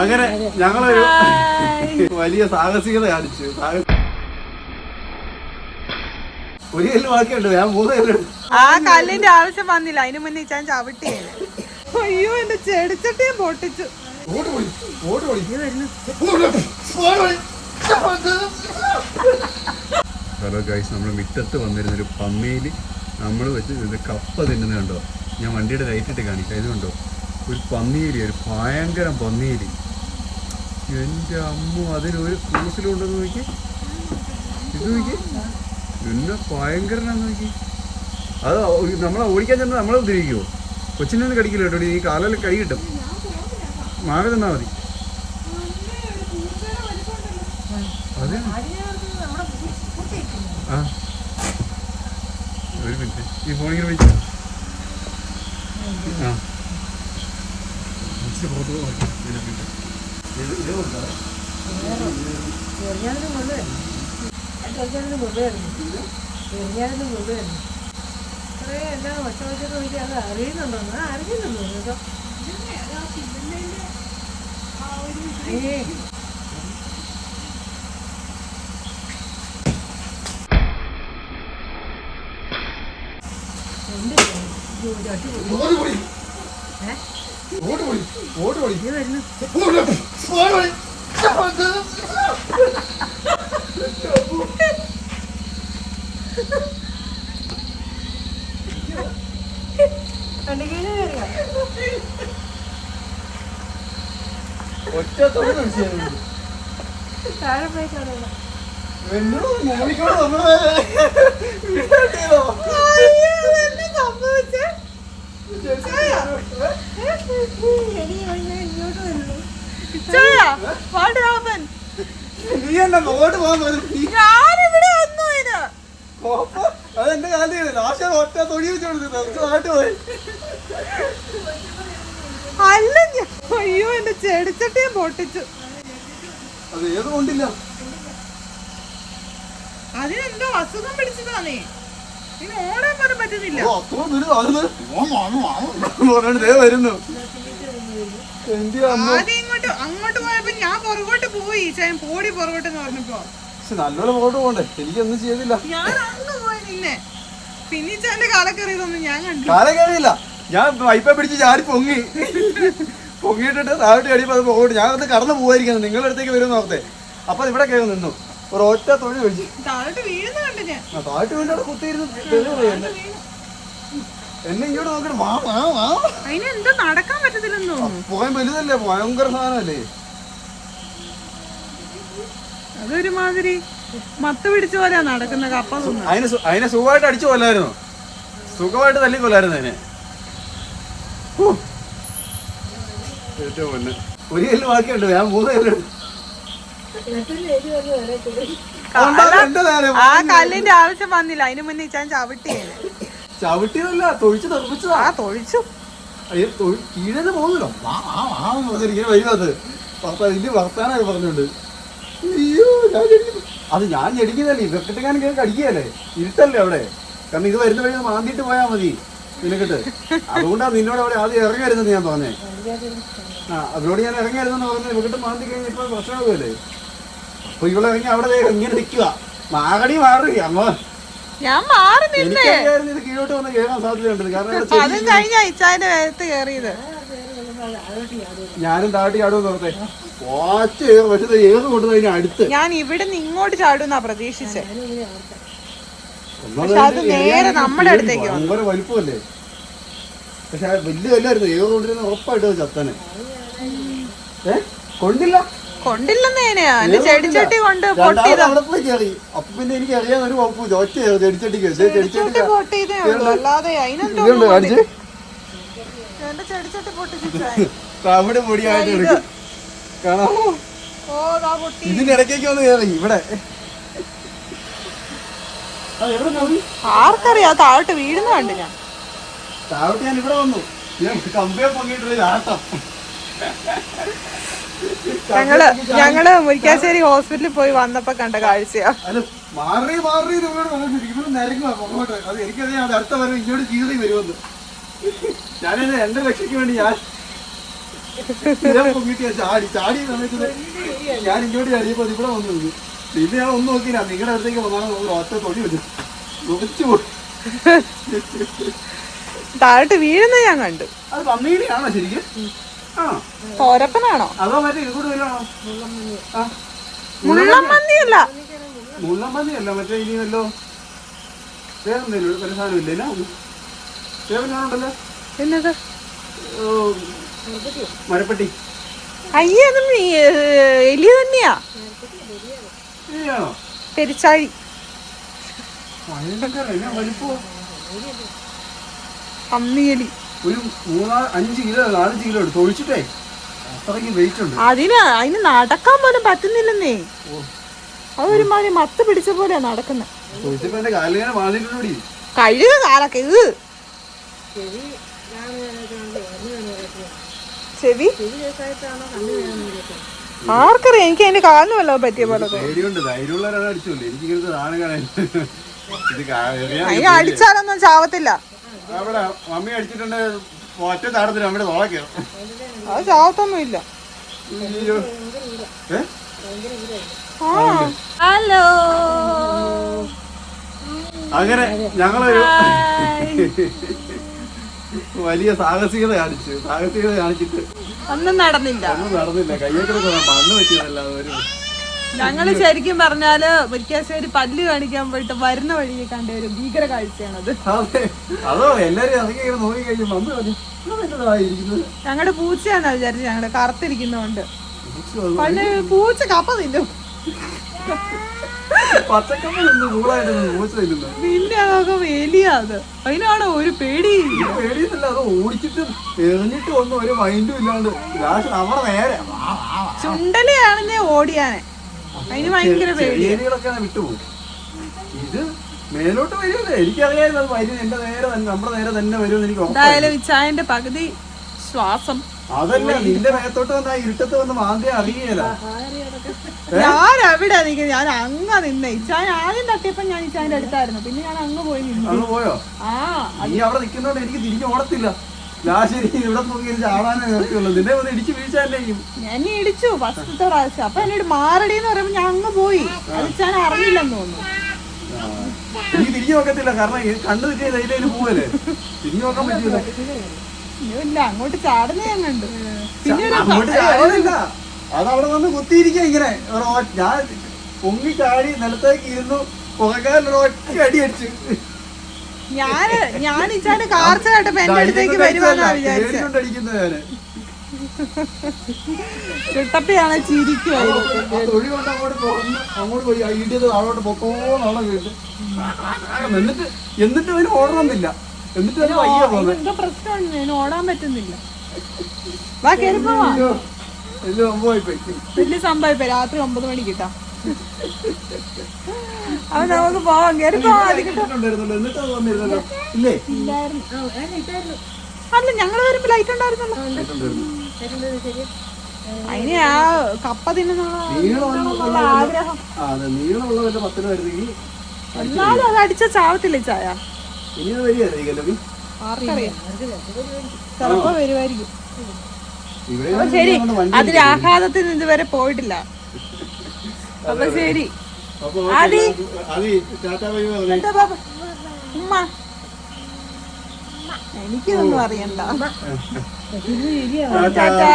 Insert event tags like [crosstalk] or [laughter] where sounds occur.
അങ്ങനെ ഞങ്ങളൊരു [laughs] വലിയ സാഹസികത കാണിച്ചു. ഒരു കല്ല് ബാക്കിയുണ്ട്. ഞാൻ മൂന്ന് കല്ലുണ്ട് ആ കല്ലിന്റെ ആവശ്യം വന്നില്ല. അതിനു മുന്നേ ഞാൻ ചവിട്ടി. അയ്യോ എന്റെ ചെടിച്ചട്ടിയും പൊട്ടിച്ചു. ഹലോ ഗൈസ് നമ്മൾ മിറ്റത്ത് വന്നിരുന്ന ഒരു പമ്മയിൽ നമ്മൾ വെച്ച് ഇത് കപ്പ തിന്നുന്നത് കണ്ടോ? ഞാൻ വണ്ടിയുടെ ലൈറ്റിട്ട് കാണിക്കാം. ഇതുണ്ടോ ഒരു പന്നിയിലി ഒരു ഭയങ്കര പന്നിയിലി എന്റെ അമ്മ അതിനൊരു കൂസിലുണ്ടെന്ന് നോക്കി. ഇത് നോക്കി. പിന്നെ ഭയങ്കരനാന്ന് നോക്കി. അത് നമ്മളെ ഓടിക്കാൻ ചെന്ന് നമ്മളെ ഉപദ്രവിക്കുമോ കൊച്ചിനൊന്നും കടിക്കില്ല കേട്ടോ? ഈ കാലിൽ കൈ കിട്ടും. മാറി തന്നാൽ മതി. അതെ. ആ. ഒരു മിനിറ്റ്. ഈ ഫോണിങ്ങനെ വിളിച്ചു ആ. പുറത്ത് പോകാം. ഒരു മിനിറ്റ്. ഇത്? ഇത് കൊടുക്കാം. ഓട് പൊളി. ഓടി ഓടി ഓടി ഓടി ഓടി പൊളി. ഒറ്റ തൊഴിൽ എന്നോട് മോളിക്കോട് നമ്മളെ വീട്ടിലെത്തിയോ? വാട്ട് ഹാപ്പൻ നീ എന്നെ പോകാൻ ഞാനിവിടെ വന്നു ലാസ്റ്റ് ഒറ്റ പോയി? അല്ല അയ്യോ എന്റെ ചെടിച്ചട്ടിയെ പൊട്ടിച്ചു. അത് ഏത് കൊണ്ടില്ല? അതിനെന്തോ അസുഖം പിടിച്ചതാണേ വരുന്നു. അങ്ങോട്ട് പോയപ്പോ ഞാൻ പുറകോട്ട് പോയി. ചാൻ പോടി പുറകോട്ട് എന്ന് പറഞ്ഞപ്പോ എനിക്കൊന്നും ചെയ്തില്ല. ഞാൻ അങ്ങ് പോയി നിന്നെ കാലക്കറിയതൊന്നും ഞാൻ കണ്ടു കാലം ഞാൻ വൈപ്പ പിടിച്ച് ചാടി പൊങ്ങി. പൊങ്ങിയിട്ടിട്ട് താഴോട്ട് കടിയപ്പോ അത് പോകട്ടെ. ഞാൻ ഒന്ന് കടന്നു പോവായിരിക്കുന്നു നിങ്ങളുടെ അടുത്തേക്ക് വരും നോക്കത്തെ അപ്പൊ ഇവിടെ കയറി നിന്നു. ഒരു ഒറ്റ തൊഴിൽ കഴിച്ചു താഴോട്ട് വീഴുന്ന കണ്ടു ഞാൻ താഴ്ട്ട് വേണ്ടി അവിടെ കുത്തിയിരുന്ന് തെളിവ് എന്നെ. എന്നെ ഇങ്ങോട്ട് നോക്കിട്ട് വാ വാ വാ. അതിനെന്തോ നടക്കാൻ പറ്റത്തില്ലെന്നോ പോകാൻ വലുതല്ലേ ഭയങ്കര സാധനല്ലേ അതൊരുമാതിരി മത്ത് പിടിച്ച പോലെ നടക്കുന്ന കപ്പ അതിനെ സു- അതിനെ സുഖമായിട്ട് അടിച്ചു കൊല്ലായിരുന്നു? സുഖമായിട്ട് തല്ലി കൊല്ലായിരുന്നു അതിനെ? ഹൂ. ഏറ്റവും പൊന്ന്. ഒരു കല്ല് ബാക്കിയുണ്ട് ഞാൻ മൂന്ന് നേരെ ആ കല്ലിന്റെ ആവശ്യം വന്നില്ല. അതിന് മുന്നേ ഞാൻ ചവിട്ടിയാണ് ചവിട്ടിയതല്ല തൊഴിച്ചു തെറിപ്പിച്ചതാ ആ തൊഴിച്ചു. കീഴേന്ന് പോകുന്നല്ലോ. ഇങ്ങനെ വരുന്നത് വലിയ വർത്താനായി പറഞ്ഞുണ്ട് അയ്യോ ഞാൻ. അത് ഞാൻ ഞെടിക്കുന്നല്ലേ വെക്കട്ടെങ്ങാനും കേൾക്കാൻ കടിക്കുകയല്ലേ? ഇരുട്ടല്ലേ അവിടെ? കാരണം ഇത് വരുന്ന വഴി മാന്തിട്ട് മാന്തിയിട്ട് പോയാൽ മതി നിനക്കിട്ട്. അതുകൊണ്ടാണ് നിന്നോട് അവിടെ ആദ്യം ഇറങ്ങി വരുന്നത് ഞാൻ പറഞ്ഞേ. ആ അവരോട് ഞാൻ ഇറങ്ങി വരുന്നെന്ന് പറഞ്ഞു വെക്കിട്ട് മാന്തി കഴിഞ്ഞാൽ ഇപ്പൊ പ്രശ്നമാകുമല്ലേ അപ്പൊ ഇവിടെ ഇറങ്ങി അവിടെ ഇങ്ങനെ നിൽക്കുക മാകടി മാറി അമ്മ. ഞാൻ മാറി നിന്നേ. ഇത് കീഴോട്ട് വന്ന് കയറാൻ സാധ്യതയുണ്ട്. കാരണം ഇവിടെ ചെടി അതും കഴിഞ്ഞ ഇച്ചാന്റെ വേഗത്ത് കേറിയത്. ഞാനും താട്ടി ചാടുമെന്ന് പറഞ്ഞേ. വാച്ച് പക്ഷേ ഏത് കൊണ്ടുവന്ന് അതിന് അടുത്ത്? ഞാൻ ഇവിടെ നിന്ന് ഇങ്ങോട്ട് ചാടുന്നാ പ്രതീക്ഷിച്ചേ. അത് നേരെ നമ്മുടെ അടുത്തേക്ക്. ഭയങ്കര വലിപ്പമല്ലേ? പക്ഷെ വലിയ വല്ലായിരുന്നു ഏത് കൊണ്ടിരുന്ന ഉറപ്പായിട്ട് ചത്തനെ. ഏ? കൊണ്ടില്ല. കൊണ്ടില്ലെന്നേനെയാ എന്റെ ഏത് ചെടിച്ചട്ടി കൊണ്ട് കൊണ്ടില്ല. അവിടെ പോയി കയറി അപ്പൊ പിന്നെ എനിക്ക് അറിയാൻ ഒരു കുഴപ്പമില്ല ഒറ്റ ചെടിച്ചട്ടിക്ക് പക്ഷേ ചെടിച്ചട്ടി ചെടിച്ചട്ടി പൊട്ടിയതേ ഉള്ളൂ. അല്ലാതെ അതിനെന്തോ ഇതുണ്ട്. കാണിച്ച്. എന്റെ ചെടിച്ചട്ടി പൊട്ടിച്ചു [laughs] അവിടെ പൊടിയായിട്ട് എടുക്കും. കാണാമോ ഓ ദാ പൊട്ടി. ഇതിന്റെ ഇടയ്ക്കേക്ക് വന്ന് കയറി ഇവിടെ. ആ, എവിടെ പോയി ആർക്കറിയാം. താഴോട്ട് വീഴുന്ന കണ്ട് ഞാൻ. താഴോട്ട് ഞാൻ ഇവിടെ വന്നു. ഞാൻ കമ്പിയെ പൊങ്ങിയിട്ടൊരു ആട്ടം. ഞങ്ങൾ ഞങ്ങൾ മുരിക്കാശ്ശേരി ഹോസ്പിറ്റലിൽ പോയി വന്നപ്പോ കണ്ട കാഴ്ചയാ. മാറി മാറി അത് എനിക്കറിയാം അത് അടുത്ത വരവ് ഇങ്ങോട്ട് ജീവിതം വരുമെന്ന്. ഞാനത് എന്റെ രക്ഷയ്ക്ക് വേണ്ടി ഞാൻ ചാടി ചാടി സമയത്ത് ഞാൻ ഇങ്ങോട്ട് ചാടിയപ്പോ ഇവിടെ വന്നു നിന്നു. പിന്നെ ഞാൻ ഒന്നും നോക്കിയില്ല. നിങ്ങളുടെ അടുത്തേക്ക് വന്നാണ് നമ്മൾ ഒറ്റ തൊടി വെച്ചു ഒളിച്ചു പോയി. താഴോട്ട് വീഴുന്ന ഞാൻ കണ്ടു. അത് പന്നീലിയാണോ ശരിക്കും? തോരപ്പനാണോ? അതോ മറ്റേ ഇങ്ങോട്ട് വല്ലതാണോ മുള്ളമ്മന്തിയല്ല മുള്ളമ്മന്തിയല്ല മറ്റേ ഇനി വല്ലോ വേറെന്തേലും ഒരു സാധനം ഇല്ല? എന്നത് മരപ്പെട്ടി. അയ്യേ അത് മീ- എലി തന്നെയാ. പെരിച്ചാഴി. അമ്മിയലി. ഒരു മൂന്നാൽ അഞ്ച് കിലോ നാലഞ്ച് കിലോ എടുത്ത്. ഒഴിച്ചിട്ടേ. അത്രയ്ക്ക് വെയിറ്റ് ഉണ്ട്. അതിന് അതിന് നടക്കാൻ പോലും പറ്റുന്നില്ലെന്നേ. അതൊരുമാതിരി മത്ത് പിടിച്ച പോലെ നടക്കുന്നത് കഴുക കാലൊക്കെ ഇത് ചെവി ആർക്കറിയാം എനിക്ക് അതിന്റെ കാലിന് വല്ലതും പറ്റിയ പോലെ അടിച്ചാലൊന്നും ചാവത്തില്ല. അവിടെ മമ്മി അടിച്ചിട്ടുണ്ട് ഒറ്റ താടത്തിന് അമ്മയുടെ തോളയ്ക്ക് അത് ചാവത്തൊന്നും ഇല്ല ഹലോ. അങ്ങനെ ഞങ്ങളൊരു വലിയ സാഹസികത കാണിച്ചു സാഹസികത കാണിച്ചിട്ട് ഒന്നും നടന്നില്ല. ഒന്നും നടന്നില്ല. കയ്യൊക്കെ മണ്ണ് പറ്റിയതല്ലാതെ ഒരു ഞങ്ങൾ ശരിക്കും പറഞ്ഞാൽ മുരിക്കാശ്ശേരി പല്ല് കാണിക്കാൻ പോയിട്ട് വരുന്ന വഴി കണ്ട ഒരു ഭീകര കാഴ്ചയാണത് അതെ. എല്ലാരും ഇറങ്ങി നോക്കി കഴിഞ്ഞു ഞങ്ങളുടെ പൂച്ചയാണ് വിചാരിച്ചു ഞങ്ങളുടെ കറുത്തിരിക്കുന്നോണ്ട്. പല്ല് പൂച്ച കപ്പ തിന്നും. പിന്നെ അതൊക്കെ വലിയ അത്. അതിനാണ് ഒരു പേടി? ഇത് പേടിയൊന്നുമില്ല അത് ഓടിച്ചിട്ട് എറിഞ്ഞിട്ട് ഒന്നും ഒരു മൈൻഡും ഇല്ലാണ്ട്. ചുണ്ടലിയാണെന്നേ ഓടിയാനെ. അതിന് ഭയങ്കര പേടി വിട്ടുപോകും ഇത് മേലോട്ട് വരുമല്ലേ? എനിക്കറിയായിരുന്നു അത് വരും എന്റെ നേരെ തന്നെ നമ്മുടെ നേരെ തന്നെ വരും എനിക്ക്. എന്തായാലും ഇച്ചായന്റെ പകുതി ശ്വാസം അതല്ല നിന്റെ മേത്തോട്ട് വന്ന ഇരുട്ടത്ത് വന്ന് മാന്തി അറിയില്ല ഞാൻ എവിടെ നിൽക്കുന്നത് ഞാൻ അങ്ങ് നിന്നെ. ഇച്ചാൻ ആദ്യം തട്ടിയപ്പോ ഞാൻ ഇച്ചാന്റെ അടുത്തായിരുന്നു. പിന്നെ ഞാൻ അങ്ങ് പോയി നിന്നു. അങ്ങ് പോയോ? ആ നീ അവിടെ നിൽക്കുന്നോണ്ട് എനിക്ക് തിരിഞ്ഞു ഓടത്തില്ല. ലാശരി ഇവിടെ നോക്കി ചാടാനേ നിർത്തിയുള്ളൂ നിന്നെ വന്ന് ഇടിച്ച് വീഴ്ചയല്ലേ ഞാൻ എന്നെ ഇടിച്ചു ഫസ്റ്റത്തെ പ്രാവശ്യം. അപ്പൊ എന്നോട് മാറടി എന്ന് പറയുമ്പോ ഞാൻ അങ്ങ് പോയി. തോന്നുന്നു. നീ തിരിഞ്ഞു നോക്കത്തില്ല. കാരണം കണ്ണു കണ്ണ് തെറ്റിയ ധൈര്യം പോവല്ലേ? തിരിഞ്ഞു നോക്കാൻ പറ്റില്ല ഇല്ല അങ്ങോട്ട് ചാടുന്ന ഞാൻ കണ്ടു പിന്നെ അങ്ങോട്ട് അത് അവിടെ വന്ന് കുത്തിയിരിക്കുക ഇങ്ങനെ. ഞാൻ പൊങ്ങി ചാടി നിലത്തേക്ക് ഇരുന്നു പുകക്കാരൻ ഒറ്റ അടി അടിച്ചു. ഞാൻ ഞാൻ ഇച്ചാണ്ട് കാർച്ച കേട്ടപ്പോ എന്റെ അടുത്തേക്ക് വരുവാന്നാ വിചാരിച്ചത് ചുട്ടപ്പയാണ് എന്നിട്ട് എന്നിട്ട് അവന് ഓടണമെന്നില്ല എന്നിട്ട് അവന് വയ്യ പോകുന്നത് പ്രശ്നമുണ്ട് ഞാൻ ഓടാൻ പറ്റുന്നില്ല. അയ്യോ വലിയ സംഭവം രാത്രി ഒമ്പത് മണിക്ക് കിട്ടാം. അപ്പൊ നമുക്ക് പോവാം. ഇല്ലേ അല്ല ഞങ്ങൾ വരുമ്പോ ലൈറ്റ് ഉണ്ടായിരുന്നല്ലോ. അതിന് ആ കപ്പ തിന്നുന്നുള്ള ആഗ്രഹം. എന്നാലും അത് അടിച്ച ചാവത്തില്ല ചായ? ആർക്കറിയാം. ചിലപ്പോ വരുമായിരിക്കും ശരി അതിന്റെ ആഹ്ലാദത്തിൽ ഇതുവരെ പോയിട്ടില്ല. അപ്പൊ ശരി. ആദി. ഉമ്മ. എനിക്കിതൊന്നും അറിയണ്ട. ടാറ്റാ.